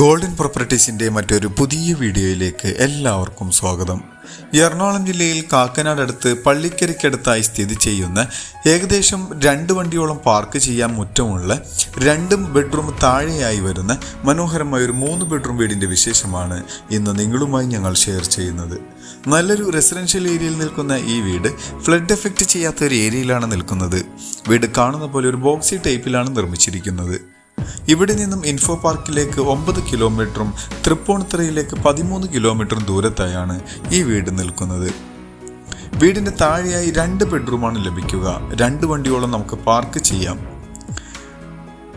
Golden പ്രോപ്പർട്ടീസിന്റെ മറ്റൊരു പുതിയ വീഡിയോയിലേക്ക് എല്ലാവർക്കും സ്വാഗതം. എറണാകുളം ജില്ലയിൽ കാക്കനാടടുത്ത് പള്ളിക്കരയ്ക്കടുത്തായി സ്ഥിതി ചെയ്യുന്ന ഏകദേശം രണ്ട് വണ്ടിയോളം പാർക്ക് ചെയ്യാൻ മുറ്റമുള്ള രണ്ടും ബെഡ്റൂം താഴെയായി വരുന്ന മനോഹരമായ ഒരു മൂന്ന് ബെഡ്റൂം വീടിന്റെ വിശേഷമാണ് ഇന്ന് നിങ്ങളുമായി ഞങ്ങൾ ഷെയർ ചെയ്യുന്നത്. നല്ലൊരു റെസിഡൻഷ്യൽ ഏരിയയിൽ നിൽക്കുന്ന ഈ വീട് ഫ്ലഡ് എഫക്റ്റ് ചെയ്യാത്ത ഒരു ഏരിയയിലാണ് നിൽക്കുന്നത്. വീട് കാണുന്ന പോലെ ഒരു ബോക്സി ടൈപ്പിലാണ് നിർമ്മിച്ചിരിക്കുന്നത്. ഇവിടെ നിന്നും ഇൻഫോ പാർക്കിലേക്ക് ഒമ്പത് കിലോമീറ്ററും തൃപ്പൂണിത്തറയിലേക്ക് പതിമൂന്ന് കിലോമീറ്ററും ദൂരത്തായാണ് ഈ വീട് നിൽക്കുന്നത്. വീടിന്റെ താഴെയായി രണ്ട് ബെഡ്റൂമാണ് ലഭിക്കുക. രണ്ട് വണ്ടിയോളം നമുക്ക് പാർക്ക് ചെയ്യാം.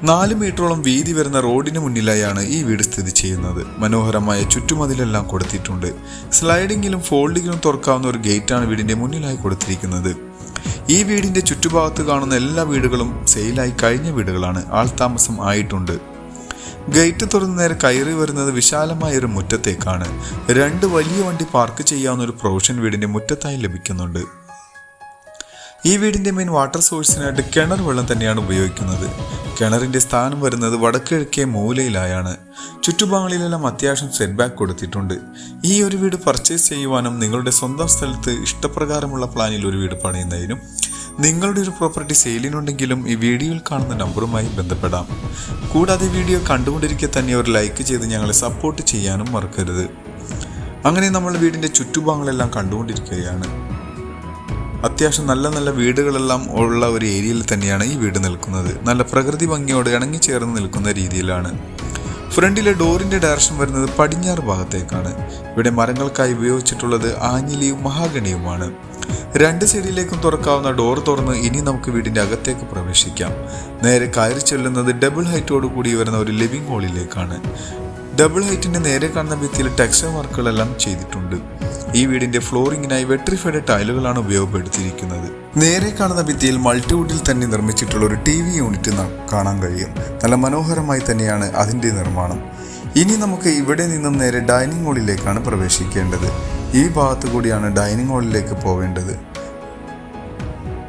നാല് മീറ്ററോളം വീതി വരുന്ന റോഡിന് മുന്നിലായാണ് ഈ വീട് സ്ഥിതി ചെയ്യുന്നത്. മനോഹരമായ ചുറ്റുമതിലെല്ലാം കൊടുത്തിട്ടുണ്ട്. സ്ലൈഡിങ്ങിലും ഫോൾഡിങ്ങിലും തുറക്കാവുന്ന ഒരു ഗേറ്റാണ് വീടിന്റെ മുന്നിലായി കൊടുത്തിരിക്കുന്നത്. ഈ വീടിന്റെ ചുറ്റുഭാഗത്ത് കാണുന്ന എല്ലാ വീടുകളും സെയിലായി കഴിഞ്ഞ വീടുകളാണ്. ആൾ താമസം ആയിട്ടുണ്ട്. ഗേറ്റ് തുറന്ന് നേരെ കയറി വരുന്നത് വിശാലമായ ഒരു മുറ്റത്തേക്കാണ്. രണ്ട് വലിയ വണ്ടി പാർക്ക് ചെയ്യാവുന്ന ഒരു പ്രൊവിഷൻ വീടിന്റെ മുറ്റത്തായി ലഭിക്കുന്നുണ്ട്. ഈ വീടിന്റെ മെയിൻ വാട്ടർ സോഴ്സിനായിട്ട് കിണർ വെള്ളം തന്നെയാണ് ഉപയോഗിക്കുന്നത്. കിണറിന്റെ സ്ഥാനം വരുന്നത് വടക്കിഴക്കേ മൂലയിലായാണ്. ചുറ്റുഭാഗങ്ങളിലെല്ലാം അത്യാവശ്യം സെറ്റ് ബാക്ക് കൊടുത്തിട്ടുണ്ട്. ഈ ഒരു വീട് പർച്ചേസ് ചെയ്യുവാനും നിങ്ങളുടെ സ്വന്തം സ്ഥലത്ത് ഇഷ്ടപ്രകാരമുള്ള പ്ലാനിൽ ഒരു വീട് പണിയുന്നതിനും നിങ്ങളുടെ ഒരു പ്രോപ്പർട്ടി സെയിലിനുണ്ടെങ്കിലും ഈ വീഡിയോയിൽ കാണുന്ന നമ്പറുമായി ബന്ധപ്പെടാം. കൂടാതെ വീഡിയോ കണ്ടുകൊണ്ടിരിക്കെ തന്നെ ഒരു ലൈക്ക് ചെയ്ത് ഞങ്ങളെ സപ്പോർട്ട് ചെയ്യാനും മറക്കരുത്. അങ്ങനെ നമ്മൾ വീടിന്റെ ചുറ്റുഭാഗങ്ങളെല്ലാം കണ്ടുകൊണ്ടിരിക്കുകയാണ്. അത്യാവശ്യം നല്ല നല്ല വീടുകളെല്ലാം ഉള്ള ഒരു ഏരിയയിൽ തന്നെയാണ് ഈ വീട് നിൽക്കുന്നത്. നല്ല പ്രകൃതി ഭംഗിയോട് ഇണങ്ങിച്ചേർന്ന് നിൽക്കുന്ന രീതിയിലാണ്. ഫ്രണ്ടിലെ ഡോറിന്റെ ഡയറക്ഷൻ വരുന്നത് പടിഞ്ഞാറ് ഭാഗത്തേക്കാണ്. ഇവിടെ മരങ്ങൾക്കായി ഉപയോഗിച്ചിട്ടുള്ളത് ആഞ്ഞിലിയും മഹാഗണിയുമാണ്. രണ്ട് സൈഡിലേക്കും തുറക്കാവുന്ന ഡോർ തുറന്ന് ഇനി നമുക്ക് വീടിന്റെ അകത്തേക്ക് പ്രവേശിക്കാം. നേരെ കയറി ചെല്ലുന്നത് ഡബിൾ ഹൈറ്റോട് കൂടി വരുന്ന ഒരു ലിവിംഗ് ഹാളിലേക്കാണ്. ഡബിൾ ഹൈറ്റിന്റെ നേരെ കാണുന്ന ഭിത്തിയിൽ ടെക്സ്റ്റൈൽ വർക്കുകളെല്ലാം ചെയ്തിട്ടുണ്ട്. ഈ വീടിന്റെ ഫ്ലോറിംഗിനായി വെട്രിഫൈഡ് ടൈലുകളാണ് ഉപയോഗപ്പെടുത്തിയിരിക്കുന്നത്. നേരെ കാണുന്ന ഭിത്തിയിൽ മൾട്ടിവുഡിൽ തന്നെ നിർമ്മിച്ചിട്ടുള്ള ഒരു ടി വി യൂണിറ്റ് കാണാൻ കഴിയും. നല്ല മനോഹരമായി തന്നെയാണ് അതിന്റെ നിർമ്മാണം. ഇനി നമുക്ക് ഇവിടെ നിന്നും നേരെ ഡൈനിങ് ഹാളിലേക്കാണ് പ്രവേശിക്കേണ്ടത്. ഈ ഭാഗത്തു കൂടിയാണ് ഡൈനിങ് ഹാളിലേക്ക് പോവേണ്ടത്.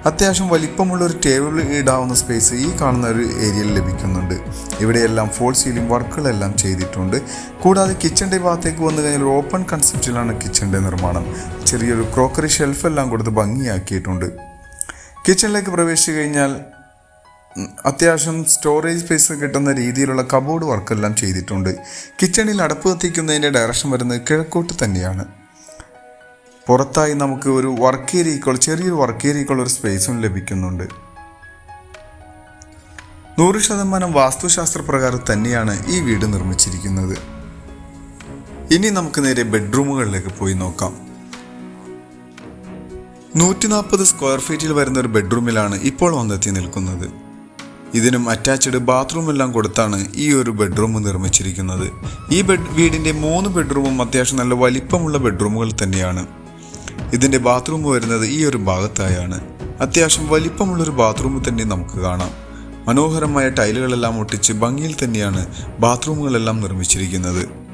അത്യാവശ്യം വലിപ്പമുള്ള ഒരു ടേബിൾ ഇടാവുന്ന സ്പേസ് ഈ കാണുന്ന ഒരു ഏരിയയിൽ ലഭിക്കുന്നുണ്ട്. ഇവിടെയെല്ലാം ഫോൾ സീലിംഗ് വർക്കുകളെല്ലാം ചെയ്തിട്ടുണ്ട്. കൂടാതെ കിച്ചന്റെ ഭാഗത്തേക്ക് വന്നു കഴിഞ്ഞാൽ ഒരു ഓപ്പൺ കൺസെപ്റ്റിലാണ് കിച്ചന്റെ നിർമ്മാണം. ചെറിയൊരു ക്രോക്കറി ഷെൽഫെല്ലാം കൊടുത്ത് ഭംഗിയാക്കിയിട്ടുണ്ട്. കിച്ചണിലേക്ക് പ്രവേശിച്ചു കഴിഞ്ഞാൽ അത്യാവശ്യം സ്റ്റോറേജ് സ്പേസ് കിട്ടുന്ന രീതിയിലുള്ള കബോർഡ് വർക്കെല്ലാം ചെയ്തിട്ടുണ്ട്. കിച്ചണിൽ അടപ്പ് കത്തിക്കുന്നതിന്റെ ഡയറക്ഷൻ വരുന്നത് കിഴക്കോട്ട് തന്നെയാണ്. പുറത്തായി നമുക്ക് ഒരു വർക്ക് ഏരിയക്കുള്ള ചെറിയൊരു വർക്ക് ഏരിയക്കുള്ള ഒരു സ്പേസും ലഭിക്കുന്നുണ്ട്. നൂറ് ശതമാനം വാസ്തുശാസ്ത്ര പ്രകാരം തന്നെയാണ് ഈ വീട് നിർമ്മിച്ചിരിക്കുന്നത്. ഇനി നമുക്ക് നേരെ ബെഡ്റൂമുകളിലേക്ക് പോയി നോക്കാം. നൂറ്റി നാൽപ്പത് സ്ക്വയർ ഫീറ്റിൽ വരുന്ന ഒരു ബെഡ്റൂമിലാണ് ഇപ്പോൾ വന്നെത്തി നിൽക്കുന്നത്. ഇതിനും അറ്റാച്ച്ഡ് ബാത്റൂം എല്ലാം കൊടുത്താണ് ഈ ഒരു ബെഡ്റൂം നിർമ്മിച്ചിരിക്കുന്നത്. ഈ ബെഡ് വീടിന്റെ മൂന്ന് ബെഡ്റൂമും അത്യാവശ്യം നല്ല വലിപ്പമുള്ള ബെഡ്റൂമുകൾ തന്നെയാണ്. ഇതിന്റെ ബാത്റൂം വരുന്നത് ഈ ഒരു ഭാഗത്തായാണ്. അത്യാവശ്യം വലിപ്പമുള്ളൊരു ബാത്റൂം തന്നെ നമുക്ക് കാണാം. മനോഹരമായ ടൈലുകളെല്ലാം ഒട്ടിച്ച് ഭംഗിയിൽ തന്നെയാണ് ബാത്റൂമുകളെല്ലാം നിർമ്മിച്ചിരിക്കുന്നത്.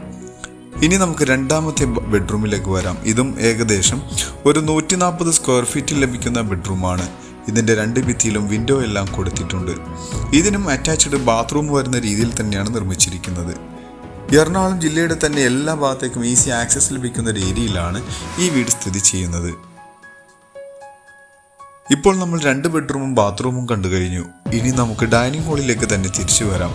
ഇനി നമുക്ക് രണ്ടാമത്തെ ബെഡ്റൂമിലേക്ക് വരാം. ഇതും ഏകദേശം ഒരു നൂറ്റി നാൽപ്പത് സ്ക്വയർ ഫീറ്റിൽ ലഭിക്കുന്ന ബെഡ്റൂമാണ് ഇതിന്റെ രണ്ട് ഭിത്തിയിലും വിൻഡോ എല്ലാം കൊടുത്തിട്ടുണ്ട്. ഇതിനും അറ്റാച്ച്ഡ് ബാത്റൂം വരുന്ന രീതിയിൽ തന്നെയാണ് നിർമ്മിച്ചിരിക്കുന്നത്. എറണാകുളം ജില്ലയുടെ തന്നെ എല്ലാ ഭാഗത്തേക്കും ഈസി ആക്സസ് ലഭിക്കുന്ന രീതിയിലാണ് ഈ വീട് സ്ഥിതി ചെയ്യുന്നത്. ഇപ്പോൾ നമ്മൾ രണ്ട് ബെഡ്റൂമും ബാത്റൂമും കണ്ടു കഴിഞ്ഞു. ഇനി നമുക്ക് ഡൈനിങ് ഹാളിലേക്ക് തന്നെ തിരിച്ചു വരാം.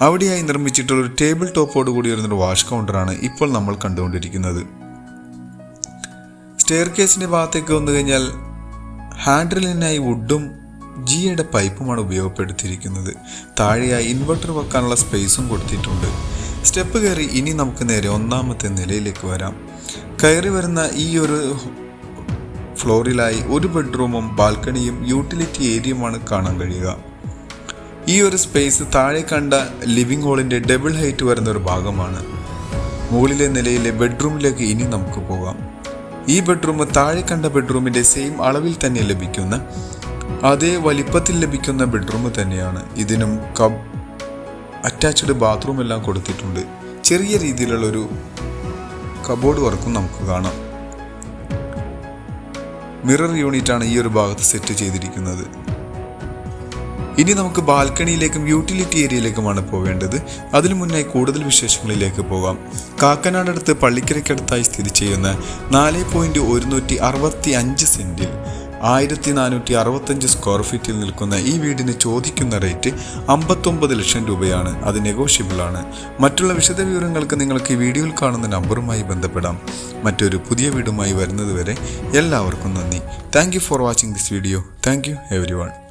അവിടെയായി നിർമ്മിച്ചിട്ടുള്ള ഒരു ടേബിൾ ടോപ്പോട് കൂടി വരുന്നൊരു വാഷ് കൗണ്ടറാണ് ഇപ്പോൾ നമ്മൾ കണ്ടുകൊണ്ടിരിക്കുന്നത്. സ്റ്റെയർ കേസിന്റെ ഭാഗത്തേക്ക് വന്നു കഴിഞ്ഞാൽ ഹാൻഡിലിനായി വുഡും ജിയുടെ പൈപ്പുമാണ് ഉപയോഗപ്പെടുത്തിയിരിക്കുന്നത്. താഴെയായി ഇൻവെർട്ടർ വെക്കാനുള്ള സ്പേസും കൊടുത്തിട്ടുണ്ട്. സ്റ്റെപ്പ് കയറി ഇനി നമുക്ക് നേരെ ഒന്നാമത്തെ നിലയിലേക്ക് വരാം. കയറി വരുന്ന ഈ ഒരു ഫ്ലോറിലായി ഒരു ബെഡ്റൂമും ബാൽക്കണിയും യൂട്ടിലിറ്റി ഏരിയയുമാണ് കാണാൻ കഴിയുക. ഈ ഒരു സ്പേസ് താഴെ കണ്ട ലിവിംഗ് ഹോളിന്റെ ഡബിൾ ഹൈറ്റ് വരുന്ന ഒരു ഭാഗമാണ്. മുകളിലെ നിലയിലെ ബെഡ്റൂമിലേക്ക് ഇനി നമുക്ക് പോകാം. ഈ ബെഡ്റൂം താഴെ കണ്ട ബെഡ്റൂമിന്റെ സെയിം അളവിൽ തന്നെ ലഭിക്കുന്ന അതേ വലിപ്പത്തിൽ ലഭിക്കുന്ന ബെഡ്റൂം തന്നെയാണ്. ഇതിനും കബ് അറ്റാച്ച്ഡ് ബാത്റൂം എല്ലാം കൊടുത്തിട്ടുണ്ട്. ചെറിയ രീതിയിലുള്ള ഒരു കബോർഡ് വർക്കും നമുക്ക് കാണാം. മിറർ യൂണിറ്റ് ആണ് ഈ ഒരു ഭാഗത്ത് സെറ്റ് ചെയ്തിരിക്കുന്നത്. ഇനി നമുക്ക് ബാൽക്കണിയിലേക്കും യൂട്ടിലിറ്റി ഏരിയയിലേക്കുമാണ് പോവേണ്ടത്. അതിനു മുന്നേ കൂടുതൽ വിശേഷങ്ങളിലേക്ക് പോകാം. കാക്കനാടടുത്ത് പള്ളിക്കരയ്ക്കടുത്തായി സ്ഥിതി ചെയ്യുന്ന നാല് പോയിന്റ് ഒരുന്നൂറ്റി അറുപത്തി അഞ്ച് സെന്റിൽ ആയിരത്തി നാനൂറ്റി അറുപത്തഞ്ച് സ്ക്വയർ ഫീറ്റിൽ നിൽക്കുന്ന ഈ വീടിന് ചോദിക്കുന്ന റേറ്റ് അമ്പത്തൊമ്പത് ലക്ഷം രൂപയാണ്. അത് നെഗോഷ്യബിൾ ആണ്. മറ്റുള്ള വിശദവിവരങ്ങൾക്ക് നിങ്ങൾക്ക് ഈ വീഡിയോയിൽ കാണുന്ന നമ്പറുമായി ബന്ധപ്പെടാം. മറ്റൊരു പുതിയ വീടുമായി വരുന്നതുവരെ എല്ലാവർക്കും നന്ദി. Thank for watching this video thank you every